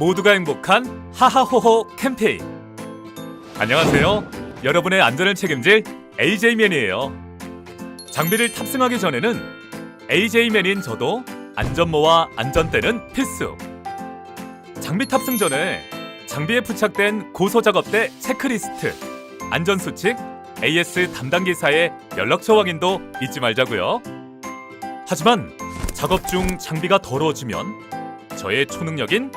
모두가 행복한 하하호호 캠페인. 안녕하세요. 여러분의 안전을 책임질 AJ맨이에요. 장비를 탑승하기 전에는 AJ맨인 저도 안전모와 안전대는 필수. 장비 탑승 전에 장비에 부착된 고소 작업대 체크리스트, 안전 수칙, AS 담당 기사의 연락처 확인도 잊지 말자고요. 하지만 작업 중 장비가 더러워지면 저의 초능력인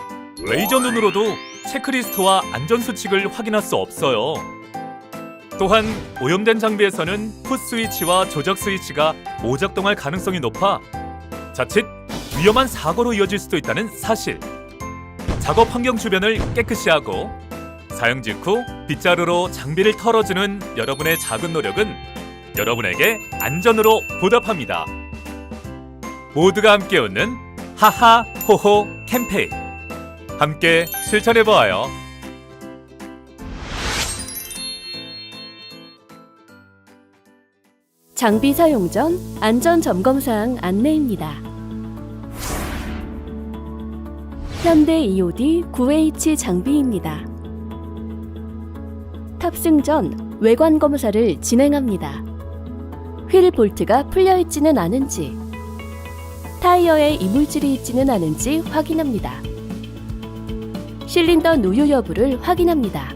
레이저 눈으로도 체크리스트와 안전 수칙을 확인할 수 없어요. 또한 오염된 장비에서는 풋 스위치와 조작 스위치가 오작동할 가능성이 높아 자칫 위험한 사고로 이어질 수도 있다는 사실. 작업 환경 주변을 깨끗이 하고 사용 직후 빗자루로 장비를 털어주는 여러분의 작은 노력은 여러분에게 안전으로 보답합니다. 모두가 함께 웃는 하하 호호 캠페인 함께 실천해 보아요. 장비 사용 전 안전 점검 사항 안내입니다. 현대 EOD 9H 장비입니다. 탑승 전 외관 검사를 진행합니다. 휠 볼트가 풀려 있지는 않은지, 타이어에 이물질이 있지는 않은지 확인합니다. 실린더 누유 여부를 확인합니다.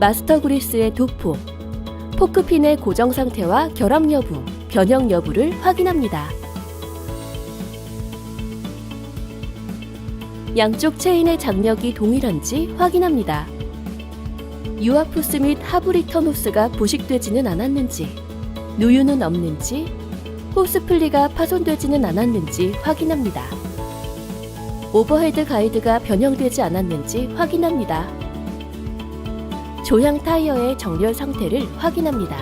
마스터 그리스의 도포, 포크핀의 고정 상태와 결합 여부, 변형 여부를 확인합니다. 양쪽 체인의 장력이 동일한지 확인합니다. 유아푸스 및 하브리턴 호스가 부식되지는 않았는지, 누유는 없는지, 호스 플리가 파손되지는 않았는지 확인합니다. 오버헤드 가이드가 변형되지 않았는지 확인합니다. 조향 타이어의 정렬 상태를 확인합니다.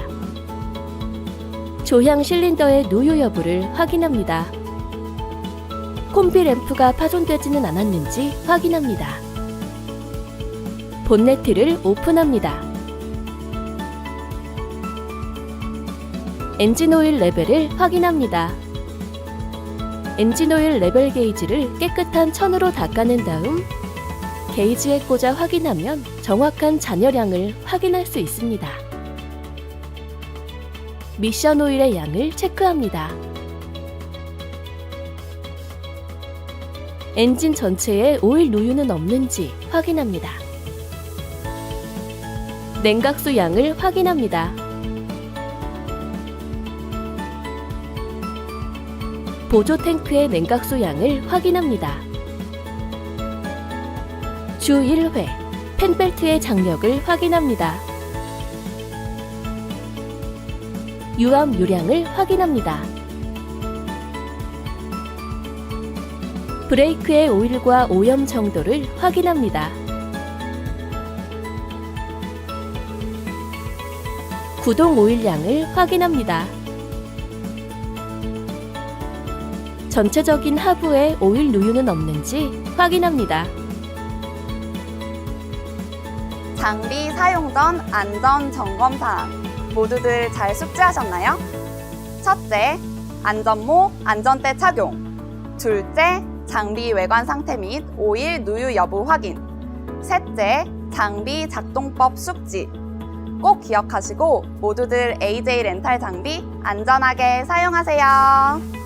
조향 실린더의 누유 여부를 확인합니다. 콤비 램프가 파손되지는 않았는지 확인합니다. 본네트를 오픈합니다. 엔진 오일 레벨을 확인합니다. 엔진 오일 레벨 게이지를 깨끗한 천으로 닦아낸 다음 게이지에 꽂아 확인하면 정확한 잔여량을 확인할 수 있습니다. 미션 오일의 양을 체크합니다. 엔진 전체에 오일 누유는 없는지 확인합니다. 냉각수 양을 확인합니다. 보조 탱크의 냉각수 양을 확인합니다. 주 1회 펜벨트의 장력을 확인합니다. 유압 유량을 확인합니다. 브레이크의 오일과 오염 정도를 확인합니다. 구동 오일량을 확인합니다. 전체적인 하부에 오일 누유는 없는지 확인합니다. 장비 사용 전 안전 점검 사항 모두들 잘 숙지하셨나요? 첫째, 안전모, 안전대 착용. 둘째, 장비 외관 상태 및 오일 누유 여부 확인. 셋째, 장비 작동법 숙지. 꼭 기억하시고 모두들 AJ 렌탈 장비 안전하게 사용하세요.